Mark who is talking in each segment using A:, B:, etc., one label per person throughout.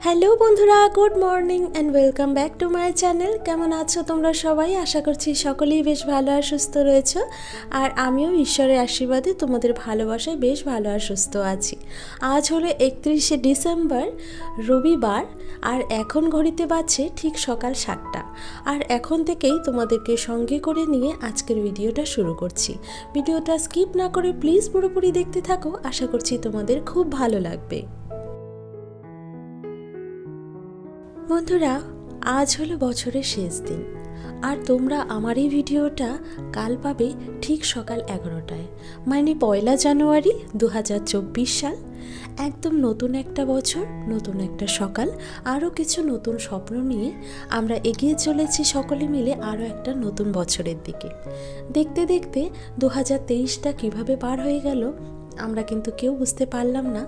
A: Hello বন্ধুরা good morning and welcome back to my channel কেমন আছো তোমরা সবাই? আশা করছি সকলেই বেশ ভালো আর সুস্থ রয়েছো। আর আমিও ঈশ্বরের আশীর্বাদে তোমাদের ভালোবাসায় বেশ ভালো আর সুস্থ আছি। আজ হলো একত্রিশে ডিসেম্বর, রবিবার, আর এখন ঘড়িতে বাজছে ঠিক সকাল সাতটা। আর এখন থেকেই তোমাদেরকে সঙ্গে করে নিয়ে আজকের ভিডিওটা শুরু করছি। ভিডিওটা স্কিপ না করে প্লিজ পুরোপুরি দেখতে থাকো। আশা করছি তোমাদের খুব ভালো লাগবে। বন্ধুরা, আজ হলো বছরের শেষ দিন। আর তোমরা আমার এই ভিডিওটা কাল পাবে ঠিক সকাল এগারোটায়। মানে পয়লা জানুয়ারি দু হাজার চব্বিশ সাল। একদম নতুন একটা বছর, নতুন একটা সকাল, আরও কিছু নতুন স্বপ্ন নিয়ে আমরা এগিয়ে চলেছি সকলে মিলে আরও একটা নতুন বছরের দিকে। দেখতে দেখতে দু হাজার তেইশটা কীভাবে পার হয়ে গেল আমরা কিন্তু কেউ বুঝতে পারলাম না।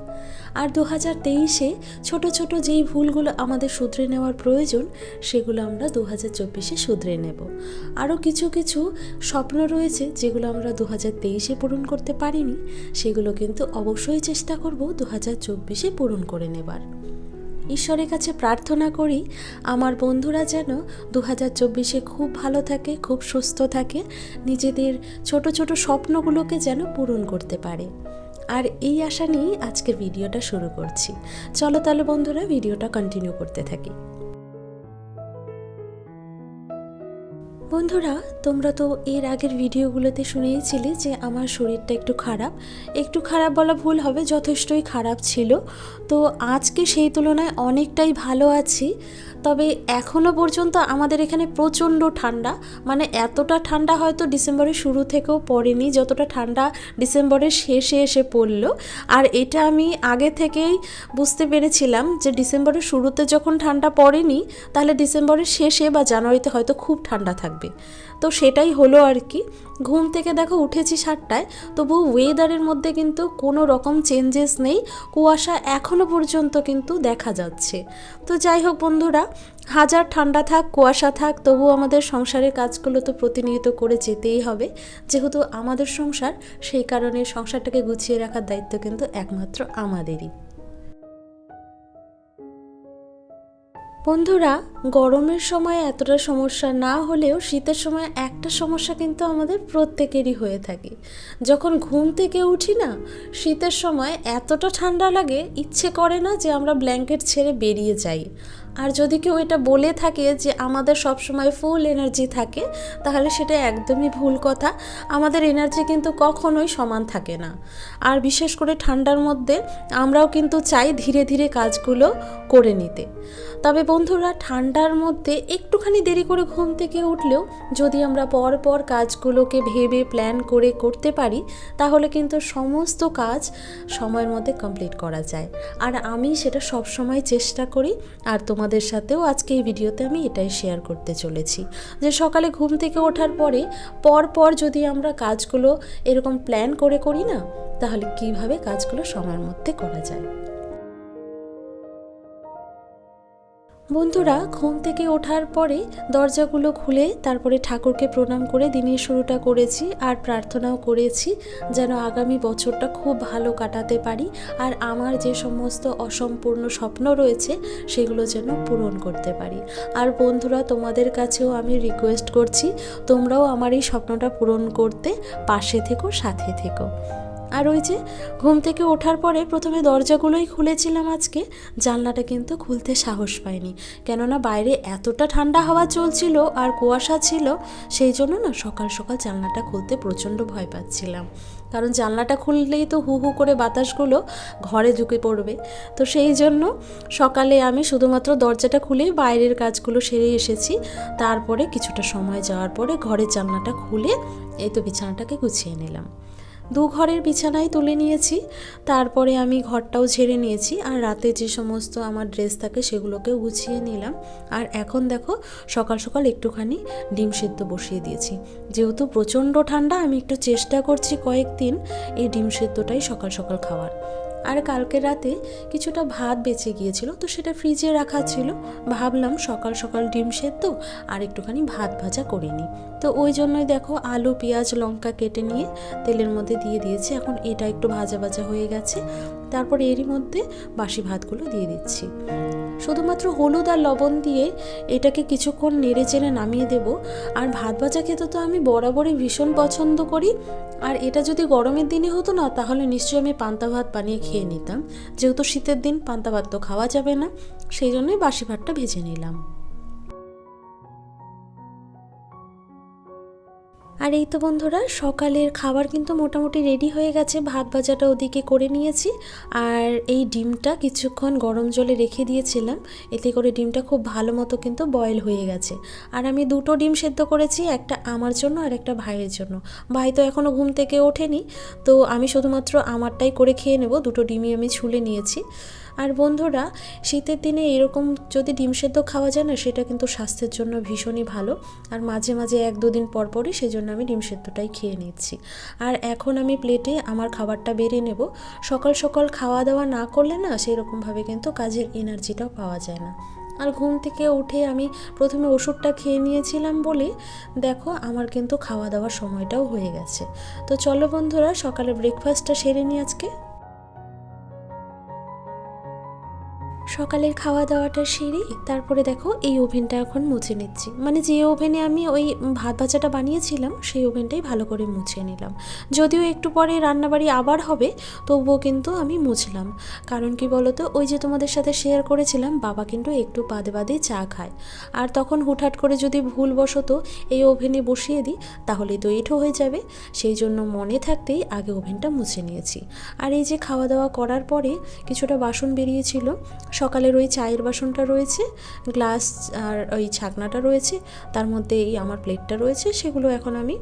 A: আর দু হাজার তেইশে ছোটো ছোটো যেই ভুলগুলো আমাদের শুধরে নেওয়ার প্রয়োজন, সেগুলো আমরা দু হাজার চব্বিশে শুধরে নেব। আরও কিছু কিছু স্বপ্ন রয়েছে যেগুলো আমরা দু হাজার তেইশে পূরণ করতে পারিনি, সেগুলো কিন্তু অবশ্যই চেষ্টা করব দু হাজার চব্বিশে পূরণ করে নেবার। ঈশ্বরের কাছে প্রার্থনা করি, আমার বন্ধুরা যেন দু হাজার চব্বিশে খুব ভালো থাকে, খুব সুস্থ থাকে, নিজেদের ছোট ছোট স্বপ্নগুলোকে যেন পূরণ করতে পারে। আর এই আশা নিয়েই আজকের ভিডিওটা শুরু করছি। চলো তাহলে বন্ধুরা, ভিডিওটা কন্টিনিউ করতে থাকি। বন্ধুরা, তোমরা তো এর আগের ভিডিওগুলোতে শুনেইছিলে যে আমার শরীরটা একটু খারাপ। একটু খারাপ বলা ভুল হবে, যথেষ্টই খারাপ ছিল। তো আজকে সেই তুলনায় অনেকটাই ভালো আছি। তবে এখনও পর্যন্ত আমাদের এখানে প্রচণ্ড ঠান্ডা। মানে এতটা ঠান্ডা হয়তো ডিসেম্বরের শুরু থেকেও পড়েনি, যতটা ঠান্ডা ডিসেম্বরের শেষে এসে পড়ল। আর এটা আমি আগে থেকেই বুঝতে পেরেছিলাম যে ডিসেম্বরের শুরুতে যখন ঠান্ডা পড়েনি, তাহলে ডিসেম্বরের শেষে বা জানুয়ারিতে হয়তো খুব ঠান্ডা থাকবে। তো সেটাই হলো আর কি। ঘুম থেকে দেখো উঠেছি সাতটায়, তবু ওয়েদারের মধ্যে কিন্তু কোনো রকম চেঞ্জেস নেই। কুয়াশা এখনও পর্যন্ত কিন্তু দেখা যাচ্ছে। তো যাই হোক বন্ধুরা, হাজার ঠান্ডা থাক, কুয়াশা থাক তবু আমাদের সংসারের কাজগুলো তো প্রতিনিয়ত করে যেতেই হবে। যেহেতু আমাদের সংসার, সেই কারণে সংসারটাকে গুছিয়ে রাখার দায়িত্ব কিন্তু একমাত্র আমাদেরই। বন্ধুরা, গরমের সময় এতটা সমস্যা না হলেও শীতের সময় একটা সমস্যা কিন্তু আমাদের প্রত্যেকেরই হয়ে থাকে। যখন ঘুম থেকে উঠি না, শীতের সময় এতটা ঠান্ডা লাগে, ইচ্ছে করে না যে আমরা ব্ল্যাঙ্কেট ছেড়ে বেরিয়ে যাই। আর যদি কেউ এটা বলে থাকে যে আমাদের সব সময় ফুল এনার্জি থাকে, তাহলে সেটা একদমই ভুল কথা। আমাদের এনার্জি কিন্তু কখনোই সমান থাকে না। আর বিশেষ করে ঠান্ডার মধ্যে আমরাও কিন্তু চাই ধীরে ধীরে কাজগুলো করে নিতে। তবে বন্ধুরা, ঠান্ডার মধ্যে একটুখানি দেরি করে ঘুম থেকে উঠলেও যদি আমরা পর পর কাজগুলোকে ভেবে প্ল্যান করে করতে পারি, তাহলে কিন্তু সমস্ত কাজ সময়ের মধ্যে কমপ্লিট করা যায়। আর আমি সেটা সব সময় চেষ্টা করি, আর তোমাদের সাথেও আজকে এই ভিডিওতে আমি এটাই শেয়ার করতে চলেছি যে সকালে ঘুম থেকে ওঠার পরে পর পর যদি আমরা কাজগুলো এরকম প্ল্যান করে করি না, তাহলে কীভাবে কাজগুলো সময়ের মধ্যে করা যায়? বন্ধুরা, ঘুম থেকে ওঠার পরে দরজাগুলো খুলে তারপরে ঠাকুরকে প্রণাম করে দিনের শুরুটা করেছি আর প্রার্থনাও করেছি যেন আগামী বছরটা খুব ভালো কাটাতে পারি আর আমার যে সমস্ত অসম্পূর্ণ স্বপ্ন রয়েছে সেগুলো যেন পূরণ করতে পারি। আর বন্ধুরা, তোমাদের কাছেও আমি রিকোয়েস্ট করছি, তোমরাও আমার এই স্বপ্নটা পূরণ করতে পাশে থেকো, সাথে থেকো। আর ওই যে ঘুম থেকে ওঠার পরে প্রথমে দরজাগুলোই খুলেছিলাম আজকে, জানলাটা কিন্তু খুলতে সাহস পাইনি। কেননা বাইরে এতটা ঠান্ডা হাওয়া চলছিল আর কুয়াশা ছিল, সেই জন্য না সকাল সকাল জানলাটা খুলতে প্রচণ্ড ভয় পাচ্ছিলাম। কারণ জানলাটা খুললেই তো হু হু করে বাতাসগুলো ঘরে ঢুকে পড়বে। তো সেই জন্য সকালে আমি শুধুমাত্র দরজাটা খুলে বাইরের কাজগুলো সেরে এসেছি। তারপরে কিছুটা সময় যাওয়ার পরে ঘরের জানলাটা খুলে এই তো বিছানাটাকে গুছিয়ে নিলাম। দু ঘরের বিছানায় তুলে নিয়েছি। তারপরে আমি ঘরটাও ছেড়ে নিয়েছি আর রাতে যে সমস্ত আমার ড্রেস থাকে সেগুলোকে গুছিয়ে নিলাম। আর এখন দেখো, সকাল সকাল একটুখানি ডিম সেদ্ধ বসিয়ে দিয়েছি। যেহেতু প্রচণ্ড ঠান্ডা, আমি একটু চেষ্টা করছি কয়েকদিন এই ডিম সেদ্ধটাই সকাল সকাল খাওয়ার। আর কালকে রাতে কিছুটা ভাত বেঁচে গিয়েছিল, তো সেটা ফ্রিজে রাখা ছিল। ভাবলাম সকাল সকাল ডিম সেদ্ধ আর একটুখানি ভাত ভাজা করে নিই। তো ওই জন্যই দেখো আলু, পেঁয়াজ, লঙ্কা কেটে নিয়ে তেলের মধ্যে দিয়ে দিয়েছি। এখন এটা একটু ভাজা ভাজা হয়ে গেছে। তারপর এরই মধ্যে বাসি ভাতগুলো দিয়ে দিচ্ছি। শুধুমাত্র হলুদ আর লবণ দিয়ে এটাকে কিছুক্ষণ নেড়ে চেড়ে নামিয়ে দেব। আর ভাত ভাজা খেতে তো আমি বরাবরই ভীষণ পছন্দ করি। আর এটা যদি গরমের দিনে হতো না, তাহলে নিশ্চয়ই আমি পান্তা ভাত বানিয়ে খেয়ে নিতাম। যেহেতু শীতের দিন পান্তা ভাত তো খাওয়া যাবে না, সেই জন্যই বাসি ভাতটা ভেজে নিলাম। আর এই তো বন্ধুরা, সকালের খাবার কিন্তু মোটামুটি রেডি হয়ে গেছে। ভাত ভাজাটা ওদিকে করে নিয়েছি। আর এই ডিমটা কিছুক্ষণ গরম জলে রেখে দিয়েছিলাম। এতে করে ডিমটা খুব ভালো মতো কিন্তু বয়েল হয়ে গেছে। আর আমি দুটো ডিম সেদ্ধ করেছি, একটা আমার জন্য আর একটা ভাইয়ের জন্য। ভাই তো এখনও ঘুম থেকে ওঠেনি। তো আমি শুধুমাত্র আমারটাই করে খেয়ে নেব। দুটো ডিমই আমি ছুলে নিয়েছি। আর বন্ধুরা, শীতের দিনে এরকম যদি ডিম সেদ্ধ খাওয়া যায় না, সেটা কিন্তু স্বাস্থ্যের জন্য ভীষণই ভালো। আর মাঝে মাঝে এক দুদিন পর পরই সেই জন্য আমি ডিম সেদ্ধটাই খেয়ে নিচ্ছি। আর এখন আমি প্লেটে আমার খাবারটা বেড়ে নেব। সকাল সকাল খাওয়া দাওয়া না করলে না সেই রকমভাবে কিন্তু কাজের এনার্জিটাও পাওয়া যায় না। আর ঘুম থেকে উঠে আমি প্রথমে ওষুধটা খেয়ে নিয়েছিলাম বলে, দেখো আমার কিন্তু খাওয়া দাওয়ার সময়টাও হয়ে গেছে। তো চলো বন্ধুরা সকালে ব্রেকফাস্টটা সেরে নিই আজকে। সকালের খাওয়া দাওয়াটা সেরে তারপরে দেখো এই ওভেনটা এখন মুছে নিচ্ছি। মানে যে ওভেনে আমি ওই ভাত ভাজাটা বানিয়েছিলাম, সেই ওভেনটাই ভালো করে মুছে নিলাম। যদিও একটু পরে রান্নাবাড়ি আবার হবে, তবুও কিন্তু আমি মুছলাম। কারণ কি বলতো, ওই যে তোমাদের সাথে শেয়ার করেছিলাম, বাবা কিন্তু একটু বাদে বাদে চা খায়। আর তখন হুটহাট করে যদি ভুলবশত এই ওভেনে বসিয়ে দিই, তাহলে তো এঠো হয়ে যাবে। সেই জন্য মনে থাকতেই আগে ওভেনটা মুছে নিয়েছি। আর এই যে খাওয়া দাওয়া করার পরে কিছুটা বাসন বেরিয়েছিল সকালের ওই চায়ের বাসনটা রয়েছে, গ্লাস আর ওই ছাকনাটা রয়েছে, তার মধ্যে এই আমার প্লেটটা রয়েছে, সেগুলো এখন আমি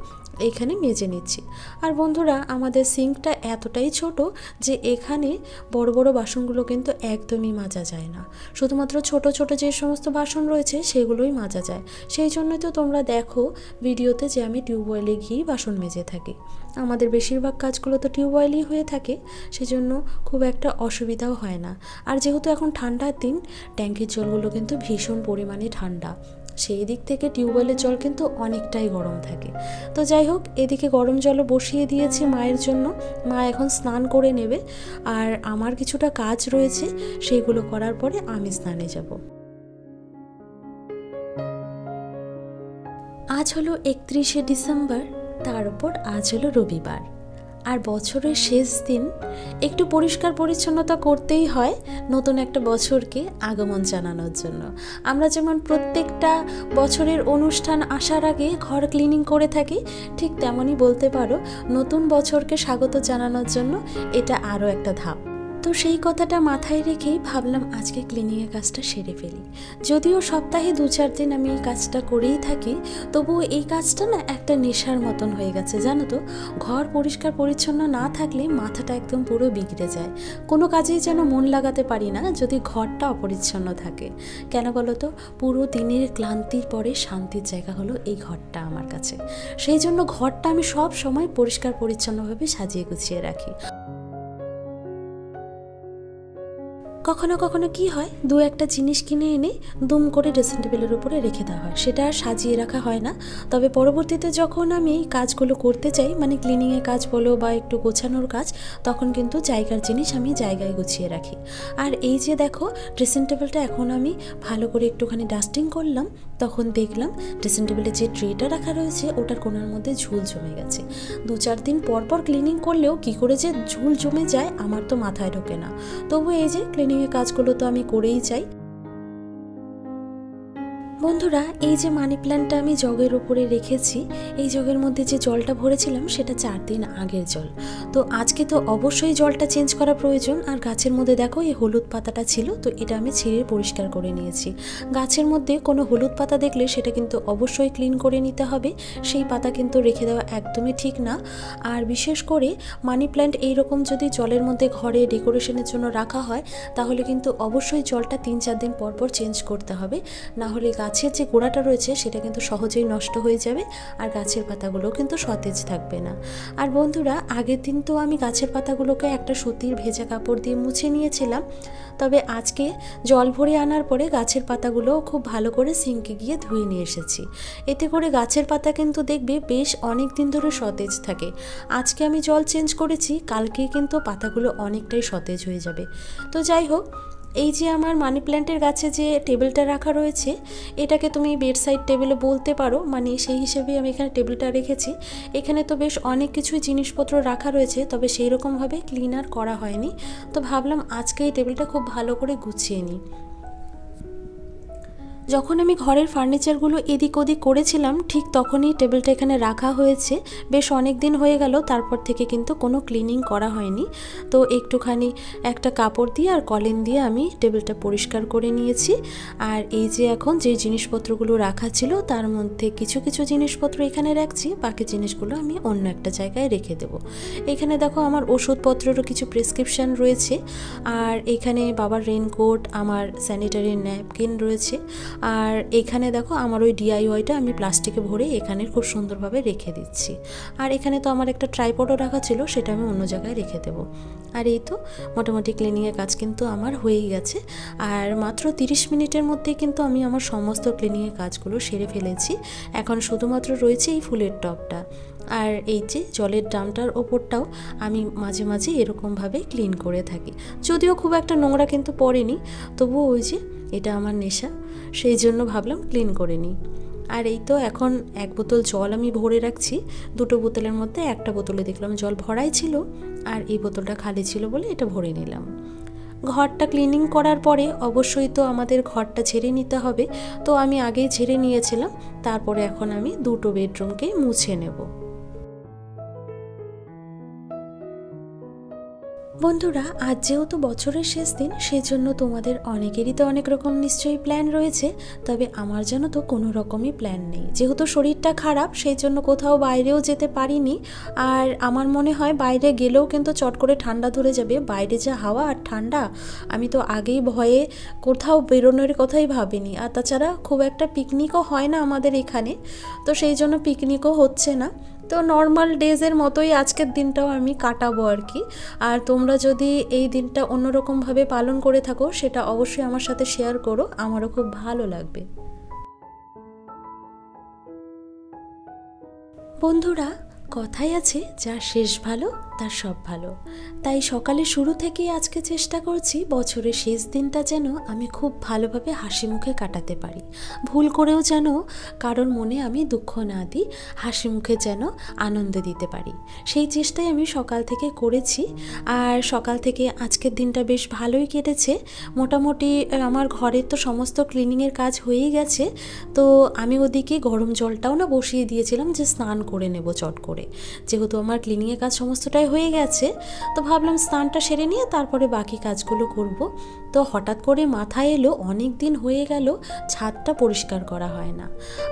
A: এইখানে মেজে নিচ্ছি। আর বন্ধুরা, আমাদের সিঙ্কটা এতটাই ছোট যে এখানে বড় বড় বাসনগুলো কিন্তু একদমই মাজা যায় না। শুধুমাত্র ছোট ছোট যে সমস্ত বাসন রয়েছে, সেগুলোই মাজা যায়। সেই জন্যই তো তোমরা দেখো, ভিডিওতে যে আমি টিউবওয়েলে গিয়েই বাসন মেজে থাকি। আমাদের বেশিরভাগ কাজগুলো তো টিউবওয়েলই হয়ে থাকে, সেজন্য খুব একটা অসুবিধাও হয় না। আর যেহেতু এখন ঠান্ডার দিন, ট্যাঙ্কের জলগুলো কিন্তু ভীষণ পরিমাণে ঠান্ডা। সেই দিক থেকে টিউবওয়েলের জল কিন্তু অনেকটাই গরম থাকে। তো যাই হোক, এদিকে গরম জলও বসিয়ে দিয়েছি মায়ের জন্য। মা এখন স্নান করে নেবে, আর আমার কিছুটা কাজ রয়েছে সেইগুলো করার পরে আমি স্নানে যাব। আজ হলো একত্রিশে ডিসেম্বর তার উপর আজ হলো রবিবার। আর বছরের শেষ দিন একটু পরিষ্কার পরিচ্ছন্নতা করতেই হয় নতুন একটা বছরকে আগমন জানানোর জন্য। আমরা যেমন প্রত্যেকটা বছরের অনুষ্ঠান আসার আগে ঘর ক্লিনিং করে থাকি, ঠিক তেমনই বলতে পারো নতুন বছরকে স্বাগত জানানোর জন্য এটা আরও একটা ধাপ। তো সেই কথাটা মাথায় রেখেই ভাবলাম আজকে ক্লিনিংয়ের কাজটা সেরে ফেলি। যদিও সপ্তাহে দু চার দিন আমি এই কাজটা করেই থাকি তবুও এই কাজটা না একটা নেশার মতন হয়ে গেছে, জানো তো? ঘর পরিষ্কার পরিচ্ছন্ন না থাকলে মাথাটা একদম পুরো বিগড়ে যায়। কোনো কাজেই যেন মন লাগাতে পারি না, যদি ঘরটা অপরিচ্ছন্ন থাকে। কেন বলো তো? পুরো দিনের ক্লান্তির পরে শান্তির জায়গা হলো এই ঘরটা আমার কাছে। সেই জন্য ঘরটা আমি সব সময় পরিষ্কার পরিচ্ছন্নভাবে সাজিয়ে গুছিয়ে রাখি। কখনো কখনো কি হয়, দু একটা জিনিস কিনে এনে দুম করে ড্রেসিং টেবিলের উপরে রেখে দেওয়া হয়। সেটা আর সাজিয়ে রাখা হয় না। তবে পরবর্তীতে যখন আমি কাজগুলো করতে চাই মানে ক্লিনিংয়ের কাজ বলো বা একটু গোছানোর কাজ, তখন কিন্তু জায়গার জিনিস আমি জায়গায় গুছিয়ে রাখি। আর এই যে দেখো ড্রেসিং টেবিলটা এখন আমি ভালো করে একটুখানি ডাস্টিং করলাম তখন দেখলাম ড্রেসিং টেবিলে যে ট্রেটা রাখা রয়েছে, ওটার কোনার মধ্যে ঝুল জমে গেছে। দু চার দিন পর পর ক্লিনিং করলেও কি করে যে ঝুল জমে যায়, আমার তো মাথায় ঢোকে না। তবু এই যে ক্লিনিংয়ের কাজগুলো তো আমি করেই যাই। বন্ধুরা, এই যে মানি প্ল্যান্টটা আমি জগের উপরে রেখেছি, এই জগের মধ্যে যে জলটা ভরেছিলাম, সেটা চার দিন আগের জল। তো আজকে তো অবশ্যই জলটা চেঞ্জ করা প্রয়োজন। আর গাছের মধ্যে দেখো, এই হলুদ পাতাটা ছিল, তো এটা আমি ছিঁড়ে পরিষ্কার করে নিয়েছি। গাছের মধ্যে কোনো হলুদ পাতা দেখলে সেটা কিন্তু অবশ্যই ক্লিন করে নিতে হবে। সেই পাতা কিন্তু রেখে দেওয়া একদমই ঠিক না। আর বিশেষ করে মানি প্ল্যান্ট এইরকম যদি জলের মধ্যে ঘরে ডেকোরেশনের জন্য রাখা হয়, তাহলে কিন্তু অবশ্যই জলটা তিন চার দিন পর পর চেঞ্জ করতে হবে। না হলে গাছের যে গোড়াটা রয়েছে সেটা কিন্তু সহজেই নষ্ট হয়ে যাবে আর গাছের পাতাগুলোও কিন্তু সতেজ থাকবে না। আর বন্ধুরা, আগের দিন তো আমি গাছের পাতাগুলোকে একটা সুতির ভেজা কাপড় দিয়ে মুছে নিয়েছিলাম। তবে আজকে জল ভরে আনার পরে গাছের পাতাগুলোও খুব ভালো করে সিঙ্কে গিয়ে ধুয়ে নিয়ে এসেছি। এতে করে গাছের পাতা কিন্তু দেখবে বেশ অনেক দিন ধরে সতেজ থাকে। আজকে আমি জল চেঞ্জ করেছি, কালকেই কিন্তু পাতাগুলো অনেকটাই সতেজ হয়ে যাবে। তো যাই হোক এই যে আমার মানি প্ল্যান্টের গাছে যে টেবিলটা রাখা রয়েছে, এটাকে তুমি বেড সাইড টেবিলে বলতে পারো মানে সেই হিসেবে আমি এখানে টেবিলটা রেখেছি। এখানে তো বেশ অনেক কিছুই জিনিসপত্র রাখা রয়েছে, তবে সেই রকমভাবে ক্লিনার করা হয়নি। তো ভাবলাম আজকে এই টেবিলটা খুব ভালো করে গুছিয়ে নিই। যখন আমি ঘরের ফার্নিচারগুলো এদিক ওদিক করেছিলাম, ঠিক তখনই টেবিলটা এখানে রাখা হয়েছে। বেশ অনেক দিন হয়ে গেল, তারপর থেকে কিন্তু কোনো ক্লিনিং করা হয়নি। তো একটুখানি একটা কাপড় দিয়ে আর কলিন দিয়ে আমি টেবিলটা পরিষ্কার করে নিয়েছি। আর এই যে এখন যে জিনিসপত্রগুলো রাখা ছিল, তার মধ্যে কিছু কিছু জিনিসপত্র এখানে রাখছি, বাকি জিনিসগুলো আমি অন্য একটা জায়গায় রেখে দেব। এখানে দেখো আমার ওষুধপত্রেরও কিছু প্রেসক্রিপশান রয়েছে। আর এখানে বাবার রেনকোট আমার স্যানিটারি ন্যাপকিন রয়েছে। আর এখানে দেখো আমার ওই ডিআইওয়াইটা আমি প্লাস্টিকে ভরে এখানে খুব সুন্দরভাবে রেখে দিচ্ছি। আর এখানে তো আমার একটা ট্রাইপডও রাখা ছিল, সেটা আমি অন্য জায়গায় রেখে দেবো। আর এই তো মোটামুটি ক্লিনিংয়ের কাজ কিন্তু আমার হয়েই গেছে। আর মাত্র তিরিশ মিনিটের মধ্যেই কিন্তু আমি আমার সমস্ত ক্লিনিংয়ের কাজগুলো সেরে ফেলেছি। এখন শুধুমাত্র রয়েছে এই ফুলের টবটা। আর এই যে জলের ড্রামটার ওপরটাও আমি মাঝে মাঝে এরকমভাবে ক্লিন করে থাকি। যদিও খুব একটা নোংরা কিন্তু পড়েনি, তবুও ওই যে এটা আমার নেশা, সেই জন্য ভাবলাম ক্লিন করে নিই। আর এই তো এখন এক বোতল জল আমি ভরে রাখছি, দুটো বোতলের মধ্যে একটা বোতলে দেখলাম জল ভরাই ছিল আর এই বোতলটা খালি ছিল বলে এটা ভরে নিলাম। ঘরটা ক্লিনিং করার পরে অবশ্যই তো আমাদের ঘরটা ঝেড়ে নিতে হবে, তো আমি আগেই ঝেড়ে নিয়েছিলাম, তারপরে এখন আমি দুটো বেডরুমকে মুছে নেব। বন্ধুরা, আজ যেহেতু বছরের শেষ দিন, সেজন্য তোমাদের অনেকেরই তো অনেক রকম নিশ্চয়ই প্ল্যান রয়েছে, তবে আমার যেন তো কোনো রকমই প্ল্যান নেই। যেহেতু শরীরটা খারাপ সেই জন্য কোথাও বাইরেও যেতে পারিনি, আর আমার মনে হয় বাইরে গেলেও কিন্তু চট করে ঠান্ডা ধরে যাবে, বাইরে যা হাওয়া আর ঠান্ডা, আমি তো আগেই ভয়ে কোথাও বেরোনোর কথাই ভাবিনি। আর তাছাড়া খুব একটা পিকনিকও হয় না আমাদের এখানে, তো সেই জন্য পিকনিকও হচ্ছে না। তো নর্মাল ডেজের মতোই আজকের দিনটাও আমি কাটাবো আর কি। আর তোমরা যদি এই দিনটা অন্যরকমভাবে পালন করে থাকো, সেটা অবশ্যই আমার সাথে শেয়ার করো, আমারও খুব ভালো লাগবে। বন্ধুরা, কথাই আছে, যা শেষ ভালো তার সব ভালো। তাই সকালে শুরু থেকেই আজকে চেষ্টা করছি বছরের শেষ দিনটা যেন আমি খুব ভালোভাবে হাসি মুখে কাটাতে পারি। ভুল করেও যেন কারোর মনে আমি দুঃখ না দিই, হাসি মুখে যেন আনন্দ দিতে পারি। সেই চেষ্টাই আমি সকাল থেকে করেছি। আর সকাল থেকে আজকের দিনটা বেশ ভালোই কেটেছে। মোটামুটি আমার ঘরের তো সমস্ত ক্লিনিংয়ের কাজ হয়েই গেছে। তো আমি ওদিকে গরম জলটাও না বসিয়ে দিয়েছিলাম যে স্নান করে নেব চট করে। যেহেতু আমার ক্লিনিংয়ের কাজ সমস্তটাই হয়ে গেছে। তো ভাবলাম স্নানটা সেরে নিয়ে তারপরে বাকি কাজগুলো করব। তো হঠাৎ করে মাথায় এলো, অনেক দিন হয়ে গেল ছাদটা পরিষ্কার করা হয় না।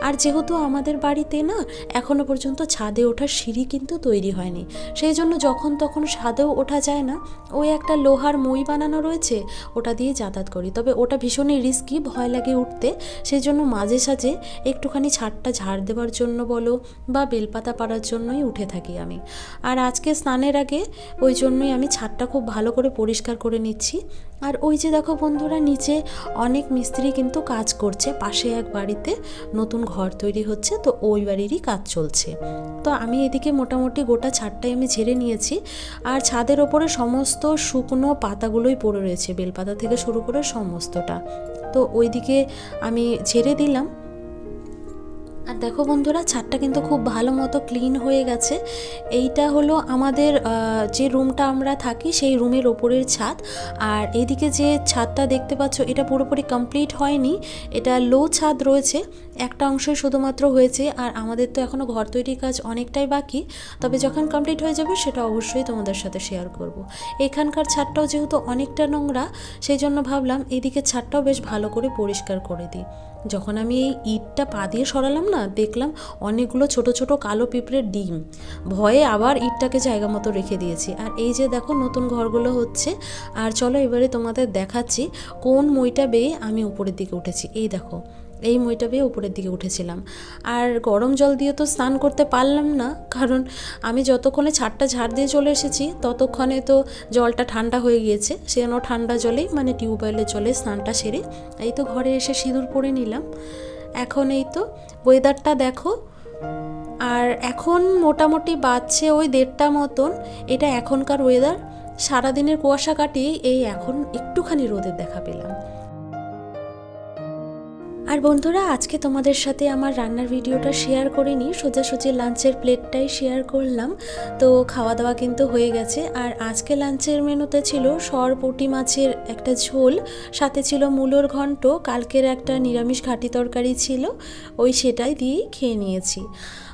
A: আর যেহেতু আমাদের বাড়িতে না এখনও পর্যন্ত ছাদে ওঠার সিঁড়ি কিন্তু তৈরি হয়নি, সেই জন্য যখন তখন ছাদেও ওঠা যায় না। ওই একটা লোহার মই বানানো রয়েছে, ওটা দিয়ে যাতায়াত করি। তবে ওটা ভীষণই রিস্কি ভয় লাগে উঠতে। সেই জন্য মাঝে সাঝে একটুখানি ছাদটা ঝাড় দেওয়ার জন্য বলো বা বেলপাতা পাড়ার জন্যই উঠে থাকি আমি। আর আজকে স্নানের আগে ওই জন্যই আমি ছাদটা খুব ভালো করে পরিষ্কার করে নিচ্ছি। আর ওই যে দেখো বন্ধুরা, নিচে অনেক মিস্ত্রি কিন্তু কাজ করছে। পাশে এক বাড়িতে নতুন ঘর তৈরি হচ্ছে, তো ওই বাড়িরই কাজ চলছে। তো আমি এদিকে মোটামুটি গোটা ছাদটাই আমি ঝেড়ে নিয়েছি। আর ছাদের ওপরে সমস্ত শুকনো পাতাগুলোই পড়ে রয়েছে, বেলপাতা থেকে শুরু করে সমস্তটা। তো ওইদিকে আমি ঝেড়ে দিলাম। আর দেখো বন্ধুরা, ছাদটা কিন্তু খুব ভালো মতো ক্লিন হয়ে গেছে। এইটা হলো আমাদের যে রুমটা আমরা থাকি সেই রুমের ওপরের ছাদ। আর এদিকে যে ছাদটা দেখতে পাচ্ছ, এটা পুরোপুরি কমপ্লিট হয়নি। এটা লো ছাদ রয়েছে। একটা অংশই শুধুমাত্র হয়েছে, আর আমাদের তো এখনও ঘর তৈরির কাজ অনেকটাই বাকি। তবে যখন কমপ্লিট হয়ে যাবে, সেটা অবশ্যই তোমাদের সাথে শেয়ার করব। এখানকার ছাদটাও যেহেতু অনেকটা নোংরা সেই জন্য ভাবলাম এদিকে ছাদটাও বেশ ভালো করে পরিষ্কার করে দিই। যখন আমি এই ইটটা পা দিয়ে সরালাম না, দেখলাম অনেকগুলো ছোট ছোট কালো পিঁপড়ের ডিম। ভয়ে আবার ইটটাকে জায়গা মতো রেখে দিয়েছি। আর এই যে দেখো নতুন ঘরগুলো হচ্ছে, আর চলো এবারে তোমাদের দেখাচ্ছি কোন মইটা বেয়ে আমি উপরের দিকে উঠেছি। এই দেখো এই মইটা বেয়ে উপরের দিকে উঠেছিলাম। আর গরম জল দিয়ে তো স্নান করতে পারলাম না, কারণ আমি যতক্ষণে ছাদটা ঝাড় দিয়ে চলে এসেছি, ততক্ষণে তো জলটা ঠান্ডা হয়ে গিয়েছে, সেজন্য ঠান্ডা জলেই মানে টিউবওয়েলের জলে স্নানটা সেরে এই তো ঘরে এসে সিঁদুর পরে নিলাম। এখন এই তো ওয়েদারটা দেখো। আর এখন মোটামুটি বাজছে ওই দেড়টা মতন, এটা এখনকার ওয়েদার। সারাদিনের কুয়াশা কাটিয়ে এই এখন একটুখানি রোদের দেখা পেলাম। আর বন্ধুরা, আজকে তোমাদের সাথে আমার রান্নার ভিডিওটা শেয়ার করিনি। সোজাসুজি লাঞ্চের প্লেটটাই শেয়ার করলাম। তো খাওয়া দাওয়া কিন্তু হয়ে গেছে। আর আজকে লাঞ্চের মেনুতে ছিল সর পুঁটি মাছের একটা ঝোল, সাথে ছিল মূলোর ঘন্ট, কালকের একটা নিরামিষ ঘাটি তরকারি ছিল, ওই সেটাই দিয়েই খেয়ে নিয়েছি।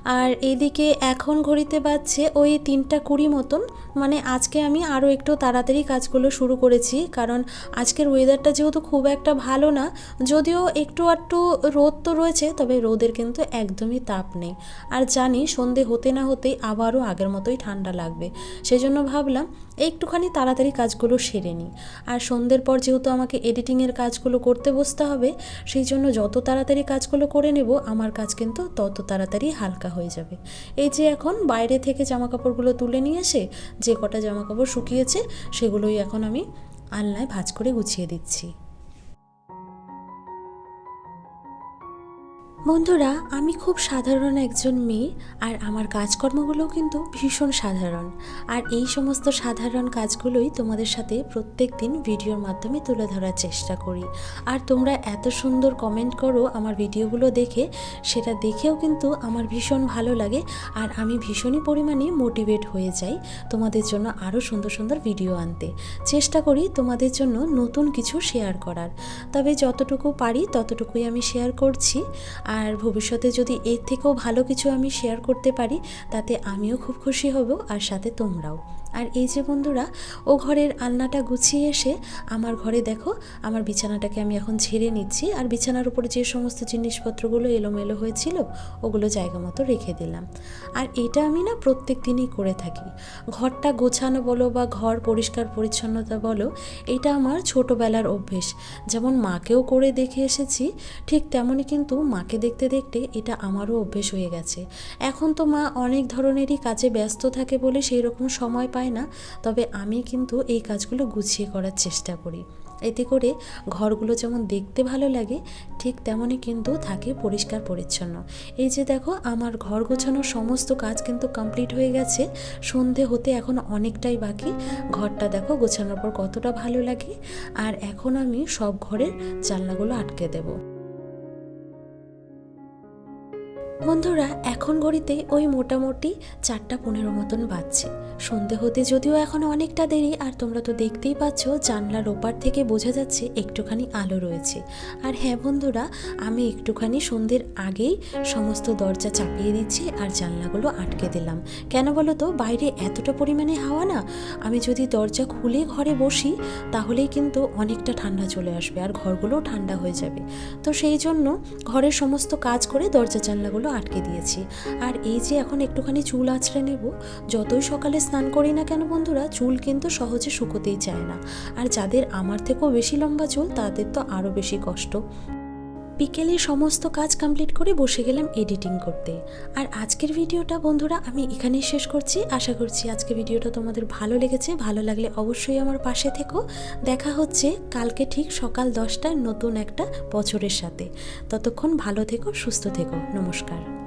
A: আর এদিকে এখন ঘড়িতে বাজছে ওই তিনটা কুড়ি মতন। মানে আজকে আমি আরও একটু তাড়াতাড়ি কাজগুলো শুরু করেছি, কারণ আজকের ওয়েদারটা যেহেতু খুব একটা ভালো না, যদিও একটু একটু রোদ তো রয়েছে, তবে রোদের কিন্তু একদমই তাপ নেই। আর জানি সন্ধে হতে না হতেই আবারও আগের মতোই ঠান্ডা লাগবে, সেজন্য ভাবলাম একটুখানি তাড়াতাড়ি কাজগুলো সেরে নিই। আর সন্ধ্যের পর যেহেতু আমাকে এডিটিংয়ের কাজগুলো করতে বসতে হবে, সেই জন্য যত তাড়াতাড়ি কাজগুলো করে নেব, আমার কাজ কিন্তু তত তাড়াতাড়ি হালকা হয়ে যাবে। এই যে এখন বাইরে থেকে জামা কাপড়গুলো তুলে নিয়ে এসে যে কটা জামা কাপড় শুকিয়েছে, সেগুলোই এখন আমি আলনায় ভাজ করে গুছিয়ে দিচ্ছি। বন্ধুরা, আমি খুব সাধারণ একজন মেয়ে আর আমার কাজকর্মগুলোও কিন্তু ভীষণ সাধারণ। আর এই সমস্ত সাধারণ কাজগুলোই তোমাদের সাথে প্রত্যেক দিন ভিডিওর মাধ্যমে তুলে ধরার চেষ্টা করি। আর তোমরা এত সুন্দর কমেন্ট করো আমার ভিডিওগুলো দেখে, সেটা দেখেও কিন্তু আমার ভীষণ ভালো লাগে আর আমি ভীষণই পরিমাণে মোটিভেট হয়ে যাই তোমাদের জন্য আরও সুন্দর সুন্দর ভিডিও আনতে। চেষ্টা করি তোমাদের জন্য নতুন কিছু শেয়ার করার। তবে যতটুকু পারি ততটুকুই আমি শেয়ার করছি। আর ভবিষ্যতে যদি এর থেকেও ভালো কিছু আমি শেয়ার করতে পারি, তাতে আমিও খুব খুশি হব, আর সাথে তোমরাও। আর এই যে বন্ধুরা, ও ঘরের আলনাটা গুছিয়ে এসে আমার ঘরে দেখো, আমার বিছানাটাকে আমি এখন ঝেড়ে নিচ্ছি আর বিছানার উপরে যে সমস্ত জিনিসপত্রগুলো এলোমেলো হয়েছিল, ওগুলো জায়গা মতো রেখে দিলাম। আর এটা আমি না প্রত্যেক দিনই করে থাকি। ঘরটা গোছানো বলো বা ঘর পরিষ্কার পরিচ্ছন্নতা বলো, এটা আমার ছোটোবেলার অভ্যেস। যেমন মাকেও করে দেখে এসেছি, ঠিক তেমনই কিন্তু মাকে দেখতে দেখতে এটা আমারও অভ্যেস হয়ে গেছে। এখন তো মা অনেক ধরনেরই কাজে ব্যস্ত থাকে বলে সেই রকম সময় পায় না, তবে আমি কিন্তু এই কাজগুলো গুছিয়ে করার চেষ্টা করি। এতে করে ঘরগুলো যেমন দেখতে ভালো লাগে, ঠিক তেমনই কিন্তু থাকে পরিষ্কার পরিচ্ছন্ন। এই যে দেখো, আমার ঘর গোছানোর সমস্ত কাজ কিন্তু কমপ্লিট হয়ে গেছে। সন্ধে হতে এখন অনেকটাই বাকি। ঘরটা দেখো, গোছানোর পর কতটা ভালো লাগে। আর এখন আমি সব ঘরের জানলাগুলো আটকে দেবো। বন্ধুরা, এখন ঘড়িতে ওই মোটামুটি চারটা পনেরো মতন বাজছে। সন্ধে হতে যদিও এখন অনেকটা দেরি, আর তোমরা তো দেখতেই পাচ্ছ জানলার ওপার থেকে বোঝা যাচ্ছে একটুখানি আলো রয়েছে। আর হ্যাঁ বন্ধুরা, আমি একটুখানি সন্ধ্যের আগেই সমস্ত দরজা চাপিয়ে দিচ্ছি আর জানলাগুলো আটকে দিলাম। কেন বলো তো, বাইরে এতটা পরিমাণে হাওয়া না? আমি যদি দরজা খুলে ঘরে বসি, তাহলেই কিন্তু অনেকটা ঠান্ডা চলে আসবে আর ঘরগুলোও ঠান্ডা হয়ে যাবে। তো সেই জন্য ঘরের সমস্ত কাজ করে দরজা জানলাগুলো আটকে দিয়েছি। আর এই যে এখন একটুখানি চুল আছড়ে নেব, যতই সকালে স্নান করি না কেন বন্ধুরা, চুল কিন্তু সহজে শুকোতেই চায় না। আর যাদের আমার থেকেও বেশি লম্বা চুল, তাদের তো আরও বেশি কষ্ট। বিকেলে সমস্ত কাজ কমপ্লিট করে বসে গেলাম এডিটিং করতে। আর আজকের ভিডিওটা বন্ধুরা আমি এখানেই শেষ করছি। আশা করছি আজকে ভিডিওটা তোমাদের ভালো লেগেছে। ভালো লাগলে অবশ্যই আমার পাশে থেকো। দেখা হচ্ছে কালকে ঠিক সকাল দশটায় নতুন একটা বছরের সাথে। ততক্ষণ ভালো থেকো, সুস্থ থেকো। নমস্কার।